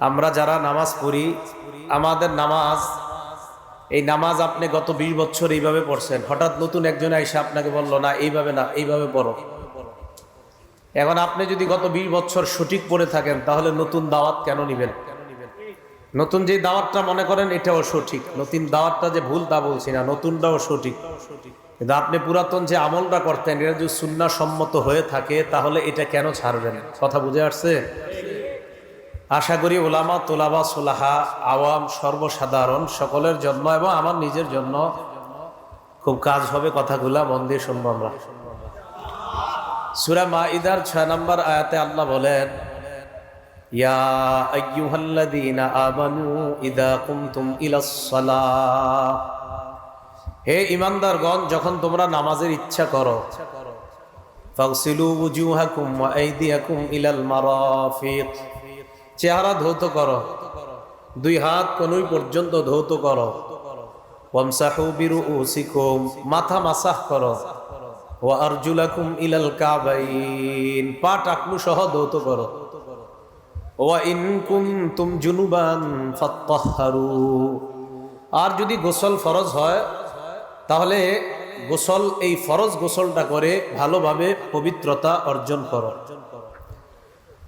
আমরা যারা নামাজ পড়ি, আমাদের নামাজ, এই নামাজ আপনি গত বিশ বছর এইভাবে পড়ছেন। হঠাৎ নতুন একজন এসে আপনাকে বলল, না, এইভাবে না, এইভাবে পড়ো। এখন আপনি যদি গত বিশ বছর সঠিক পড়ে থাকেন, তাহলে নতুন দাওয়াত কেন নিবেন? নতুন যে দাওয়াতটা মনে করেন, এটাও সঠিক। নতুন দাওয়াতটা যে ভুল তা বলছি না, নতুনটাও সঠিক। কিন্তু আপনি পুরাতন যে আমলটা করতেন, এটা যদি সুন্না সম্মত হয়ে থাকে, তাহলে এটা কেন ছাড়বেন? কথা বুঝে আসছে? আশা করি ওলামা তোলাবা, সোলাহা, আওয়াম সর্বসাধারণ সকলের জন্য এবং আমার নিজের জন্য খুব কাজ হবে কথাগুলা মন দিয়ে শুনব আমরা। সুরা মা ইদার ছয় নম্বর আয়াতে আল্লাহ বলেন, ইয়া আইয়ুহাল্লাযীনা আমানু ইদা কুমতুম ইলাস সালাহ। হে ইমানদারগণ যখন তোমরা নামাজের ইচ্ছা করো, ফাগসিলু ওয়া আইদিয়াকুম ইলাল মারাফিক। চেহারা ধৌত করো। দুই হাত কনুই পর্যন্ত ধৌত করো। মাথা ধৌত ওয়া জুনুবান আর যদি গোসল ফরজ হয়, তাহলে গোসল, এই ফরজ গোসলটা করে ভালোভাবে পবিত্রতা অর্জন করো।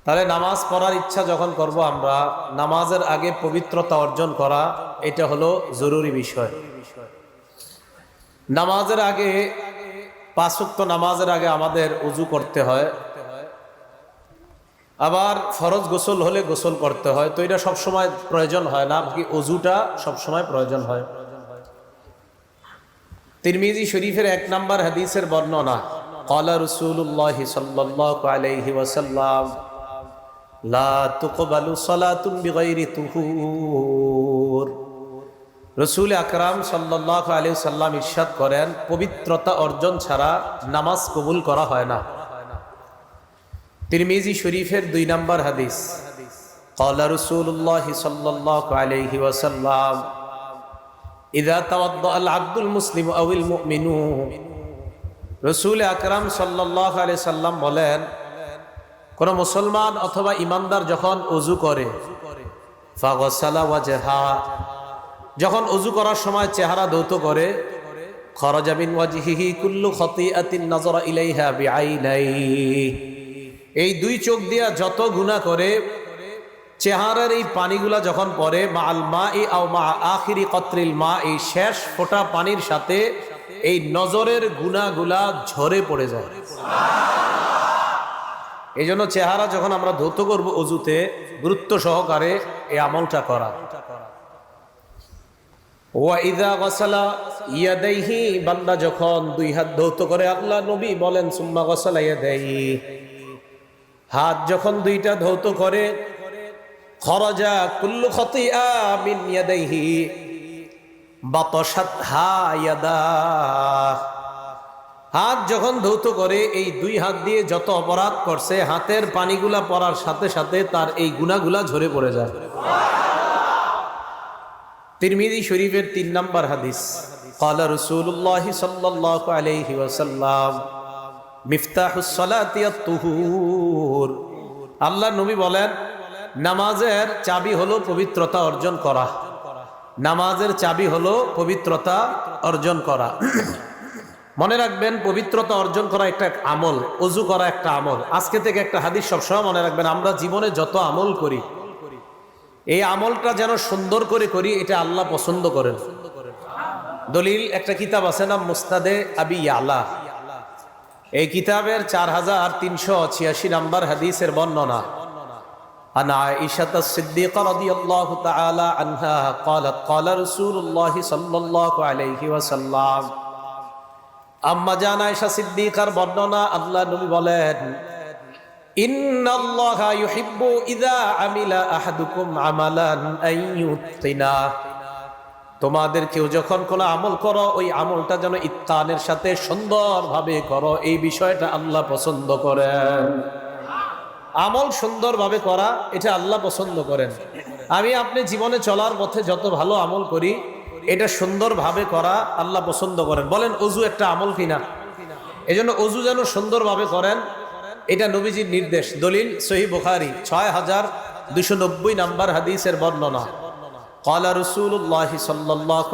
তাহলে নামাজ পড়ার ইচ্ছা যখন করব আমরা, নামাজের আগে পবিত্রতা অর্জন করা, এটা হলো জরুরি বিষয়। নামাজের আগে পাঁচক্ত নামাজের আগে আমাদের উজু করতে হয়। আবার ফরজ গোসল হলে গোসল করতে হয়। তো এটা সবসময় প্রয়োজন হয় না কি অজুটা সবসময় প্রয়োজন হয়। তিরমিজি শরীফের এক নাম্বার হাদিসের বর্ণনা কলা রসুল্লাহ সাল্লাহ আলাইহি ওয়াসাল্লাম রসুল আকরাম সাল্লাহ আলী সাল্লাম ইরশাদ করেন, পবিত্রতা অর্জন ছাড়া নামাজ কবুল করা হয় না। তিরমিজি শরীফের দুই নম্বর হাদিস কলা রসুল্লাহ সাল্লাহ আলহি ওয়াসাল্লাম, ইদা তাওয়াদ্দ আব্দুল মুসলিম আউল মুমিনু রসুল আকরাম সাল্লাহ আলি সাল্লাম বলেন কোন মুসলমান অথবা ইমানদার যখন অজু করে যখন অজু করার সময় চেহারা ধৌত করে খরজাবিন বিআইনাই এই দুই চোখ দিয়া যত গুনাহ করে, চেহারার এই পানিগুলা যখন পড়ে মা মা ই আও মা আখিরি কত্রিল মা এই শেষ ফোটা পানির সাথে এই নজরের গুনাগুলা ঝরে পড়ে যায়। এই জন্য চেহারা যখন আমরা ধৌত করব অজুতে, গুরুত্ব সহকারে এই আমলটা করা। বান্দা যখন দুই হাত ধৌত করে আল্লাহ নবী বলেন, সুম্মা গসালা হাত যখন দুইটা ধৌত করে, খরজা কুল্লু খতিয়া মিন হা ইয়াদা। হাত যখন ধৌত করে এই দুই হাত দিয়ে যত অপরাধ করছে হাতের পানিগুলা পড়ার সাথে সাথে তার এই গুণাগুলা ঝরে পড়ে যায়। তিরমিদি শরীফের তিন নম্বর হাদিস। কালা রসুল্লাহ সাল্লাহ আলহি ওসাল্লাম মিফতাহুসলাতুহুর আল্লাহ নবী বলেন নামাজের চাবি হলো পবিত্রতা অর্জন করা। নামাজের চাবি হলো পবিত্রতা অর্জন করা। মনে রাখবেন পবিত্রতা অর্জন করা একটা আমল অজু করা একটা আমল আজকে থেকে একটা হাদিস সবসময় মনে রাখবেন আমরা জীবনে যত আমল করি এই আমলটা যেন সুন্দর করে করি এটা আল্লাহ পছন্দ করেন দলিল একটা কিতাব আছে না মুস্তাদে আবি আলা এই কিতাবের চার হাজার তিনশো ছিয়াশি নাম্বার হাদিসের বর্ণনা عن عائشة الصديقة رضي الله تعالى عنها قالت قال رسول الله صلى الله عليه وسلم আম্মা জান আয়েশা সিদ্দিকার বর্ণনা আল্লাহ নবী বলেন তোমাদের কেউ যখন কোনো আমল করো, ওই আমলটা যেন ইত্তানের সাথে সুন্দরভাবে করো, এই বিষয়টা আল্লাহ পছন্দ করেন। আমল সুন্দরভাবে করা, এটা আল্লাহ পছন্দ করেন। আমি আপনি জীবনে চলার পথে যত ভালো আমল করি এটা সুন্দরভাবে করা আল্লাহ পছন্দ করেন। বলেন, অজু একটা আমল কিনা? এই জন্য অজু যেন সুন্দরভাবে করেন, এটা নবীজির নির্দেশ। দলিল সহি বুখারি, ছয় হাজার দুশো নব্বই নাম্বার হাদিসের বর্ণনা। কলা রসুল্লাহ সাল্লাহ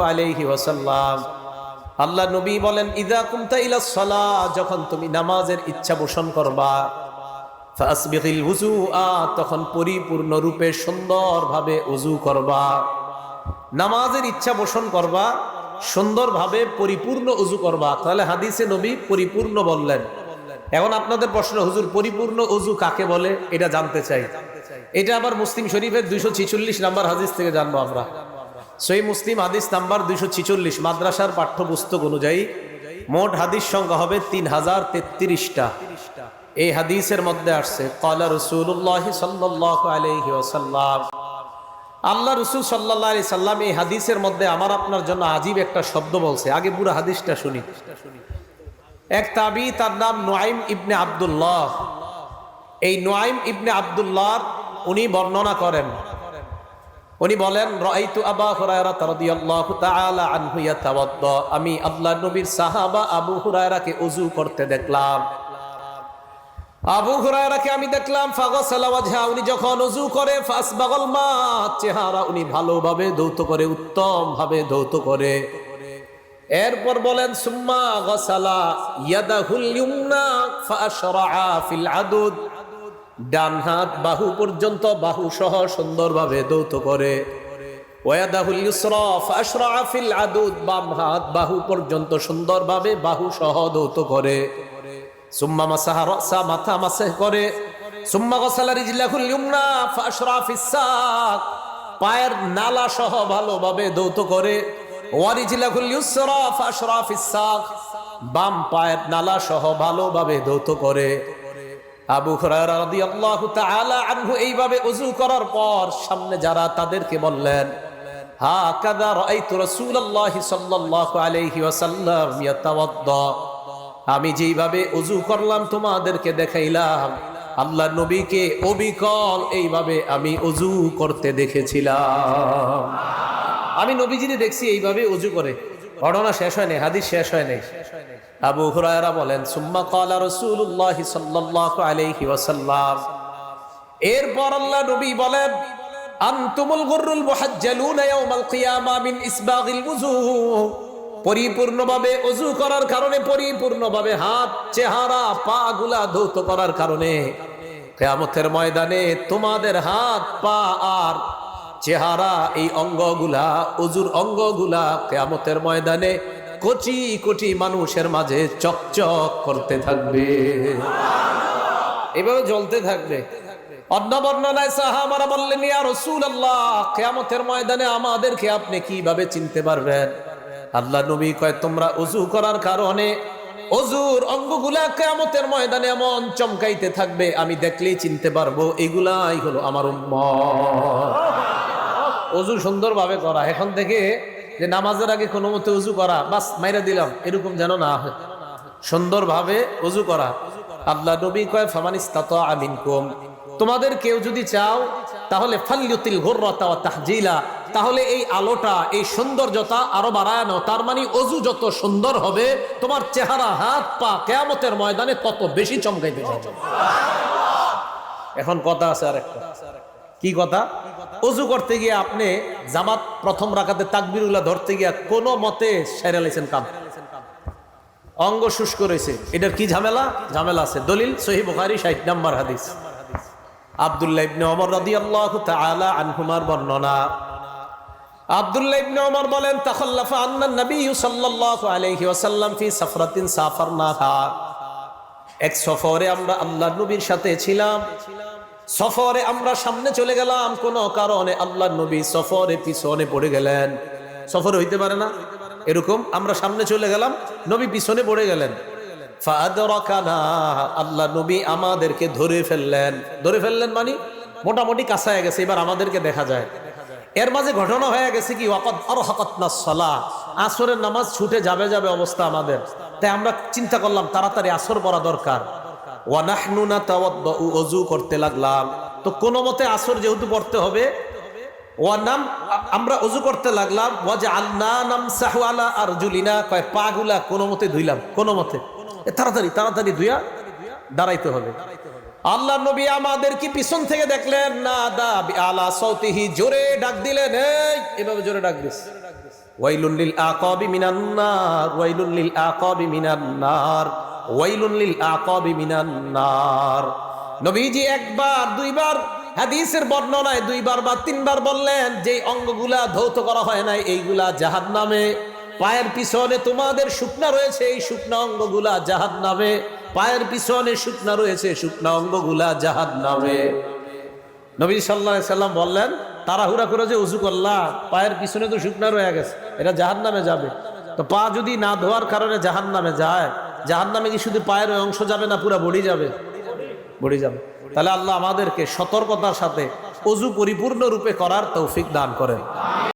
ওসাল্লাম আল্লাহ নবী বলেন ইদা কুমতা ইলা সলা যখন তুমি নামাজের ইচ্ছা পোষণ করবা তখন পরিপূর্ণ রূপে সুন্দরভাবে উজু করবা। নামাজের ইচ্ছা পোষণ করবা, সুন্দরভাবে পরিপূর্ণ উজু করবা। তাহলে হাদিসে নবী পরিপূর্ণ বললেন। এখন আপনাদের প্রশ্ন, হুজুর, পরিপূর্ণ উজু কাকে বলে? এটা জানতে চাই। এটা আবার মুসলিম শরীফের দুইশো ছিচল্লিশ নাম্বার হাদিস থেকে জানব আমরা। সেই মুসলিম হাদিস নাম্বার দুইশো ছিচল্লিশ, মাদ্রাসার পাঠ্যপুস্তক অনুযায়ী মোট হাদিস সংখ্যা হবে তিন হাজার তেত্রিশটা। এই হাদিসের মধ্যে আসছে কলা রসুল্লাহ সাল্লাহ আলহি আল্লাহ রসুল সাল্লাহ আলি সাল্লাম এই হাদিসের মধ্যে আমার আপনার জন্য আজীব একটা শব্দ বলছে। আগে পুরো হাদিসটা শুনি। এক তাবি, তার নাম নোয়াইম ইবনে আবদুল্লাহ। এই নোয়াইম ইবনে আবদুল্লাহ উনি বর্ণনা করেন। উনি বলেন আবা আমি আল্লাহ নবীর সাহাবা আবু হুরায়রাকে ওযু করতে দেখলাম। আবু হুরায়রাকে আমি দেখলাম ফাগসালাওয়াজহা উনি যখন ওযু করে ফাসবাগাল মা চেহারা উনি ভালোভাবে ধৌত করে উত্তম ভাবে ধৌত করে। এরপর বলেন, সুম্মা গসালা ইয়াদাহুল ইউমনা ফাশরাআ ফিল আদুদ। ডান হাত বাহু পর্যন্ত বাহু সহ সুন্দরভাবে দৌত করে। ওয়াদাহুল ইউসরা ফাশরাআ ফিল আদুদ। বাম হাত বাহু পর্যন্ত সুন্দরভাবে বাহু সহ দৌত করে। সুম্মা মাসাহা রাসা, মাথা করে। সুম্মা ইউমনা পায়ের নালা সহ ভালোভাবে দৌত করে। ইউসরা বাম পায়ের নালা সহ ভালোভাবে দৌত করে। আবু হুরায়রা রাদিয়াল্লাহু তাআলা আনহু এইভাবে ওযু করার পর সামনে যারা তাদেরকে বললেন হা কাদা রাআইতু রাসূলুল্লাহি সাল্লাল্লাহু আলাইহি ওয়াসাল্লাম ইয়াতাওয়াদ্দা। আমি যেইভাবে ওযু করলাম, তোমাদেরকে দেখাইলাম। আল্লাহ নবীকে অবিকল এইভাবে আমি ওযু করতে দেখেছিলাম। আমি নবীজিকে দেখছি এইভাবে ওযু করে। ঘটনা শেষ হয় নাই হাদিস শেষ হয় নাই আবু হুরায়রা বলেন, সুম্মা ক্বালা রাসূলুল্লাহ সাল্লাল্লাহু আলাইহি ওয়াসাল্লাম। এরপর আল্লাহ নবী বলেন, আনতুমুল গুররুল মুহাজ্জালুনা ইয়াউমাল কিয়ামা মিন ইসবাগিল ওযু পরিপূর্ণভাবে অজু করার কারণে, পরিপূর্ণভাবে হাত, চেহারা পা গুলা ধৌত করার কারণে কেয়ামতের ময়দানে তোমাদের হাত, পা আর চেহারা এই অঙ্গগুলা অজুর অঙ্গগুলা কেয়ামতের ময়দানে কোটি কোটি মানুষের মাঝে চকচক করতে থাকবে। এভাবে জ্বলতে থাকবে। বললেন ময়দানে আমাদেরকে আপনি কীভাবে চিনতে পারবেন? আল্লাহ নবী কয়, তোমরা অজু করার কারণে অজুর অঙ্গগুলা কেয়ামতের ময়দানে এমন চমকাইতে থাকবে, আমি দেখলেই চিনতে পারব, এগুলাই হলো আমার অজু সুন্দরভাবে করা। এখন থেকে যে নামাজের আগে কোনো মতে উজু করা, বাস, মাইরা দিলাম, এরকম যেন না হয়। সুন্দরভাবে উজু করা। আল্লাহ নবী কয় ফামানিস্তাত আমিন কুম তোমাদের কেউ যদি চাও, তাহলে ফাল্যুতিল ঘোররতা ও তাহজিলা তাহলে এই আলোটা, এই সৌন্দর্যতা আরও বাড়ায় নাও। তার মানে অজু যত সুন্দর হবে, তোমার চেহারা, হাত, পা কেয়ামতের ময়দানে তত বেশি চমকাইতে যাবে। এখন কথা আছে আরেকটা। কি কথা? অজু করতে গিয়ে আপনি জামাত প্রথম রাখাতে তাকবিরুল্লাহ ধরতে গিয়া কোনো মতে সেরে লাইছেন কাম অঙ্গ শুষ্ক রয়েছে। এটার কি ঝামেলা? ঝামেলা আছে। দলিল সহি বুখারি ষাট নাম্বার হাদিস। আব্দুল্লাহ ইবনে ওমর রাদিয়াল্লাহু তাআলা আনহুমার বর্ণনা। আব্দুল্লাহ ইবনে ওমর বলেন, তাখাল্লাফা নবী সাল্লাল্লাহু আলাইহি ওয়াসাল্লাম ফি সাফারনাহা। এক সফরে আমরা আল্লাহর নবীর সাথে ছিলাম। সফরে আমরা সামনে চলে গেলাম, কোন কারণে আল্লাহ নবী সফরে পিছনে পড়ে গেলেন। সফরে হইতে পারে না, এরকম আমরা সামনে চলে গেলাম, নবী পিছনে পড়ে গেলেন। আল্লাহ নবী আমাদেরকে ধরে ফেললেন। ধরে ফেললেন মানে মোটামুটি কাছায় গেছে, এবার আমাদেরকে দেখা যায়। এর মাঝে ঘটনা হয়ে গেছে কি ওয়াকত আর হকত না সলা। আসরের নামাজ ছুটে যাবে যাবে অবস্থা আমাদের। তাই আমরা চিন্তা করলাম, তাড়াতাড়ি আসর পড়া দরকার। ওয়ানাহনুনা ওযু করতে লাগলাম। তো কোনো মতে আসর যেহেতু পড়তে হবে ওয়ানাম আমরা ওযু করতে লাগলাম ওয়াজআলনা নামসাহু আলা আরজুলিনা, কয় পাগুলা কোনো মতে ধুইলাম, কোনো মতে। তাড়াতাড়ি তাড়াতাড়ি ধুইয়া দাঁড়াইতে হবে। আল্লাহ নবী আমাদের কি পিছন থেকে দেখলেন? না, দা আলা সৌতিহি জোরে ডাক দিলেন। এই, এভাবে জোরে ডাক দিস। ওয়াইলুন লিল আকাবি মিনান নার, ওয়াইলুন লিল আকাবি মিনান নার, ওয়াইলুন লিল আকাবি মিনান নার। নবীজি একবার, দুইবার হাদিসের বর্ণনায় দুইবার বা তিনবার বললেন যে অঙ্গগুলা ধৌত করা হয় না এইগুলা জাহাদ নামে পায়ের পিছনে তোমাদের শুকনা রয়েছে, এই শুকনা অঙ্গগুলা জাহাদ নামে পায়ের পিছনে শুকনা রয়েছে, শুকনা অঙ্গগুলা জাহাদ নামে নবী সাল্লাহ সাল্লাম বললেন, তাড়াহুড়া করে যে উজু করলা, পায়ের পিছনে তো শুকনা রয়ে গেছে, এটা জাহান নামে যাবে। তো পা যদি না ধোয়ার কারণে জাহান নামে যায় জাহান নামে কি শুধু পায়ের অংশ যাবে না, পুরা বডি যাবে? বডি যাবে। তাহলে আল্লাহ আমাদেরকে সতর্কতার সাথে অজু পরিপূর্ণ রূপে করার তৌফিক দান করেন।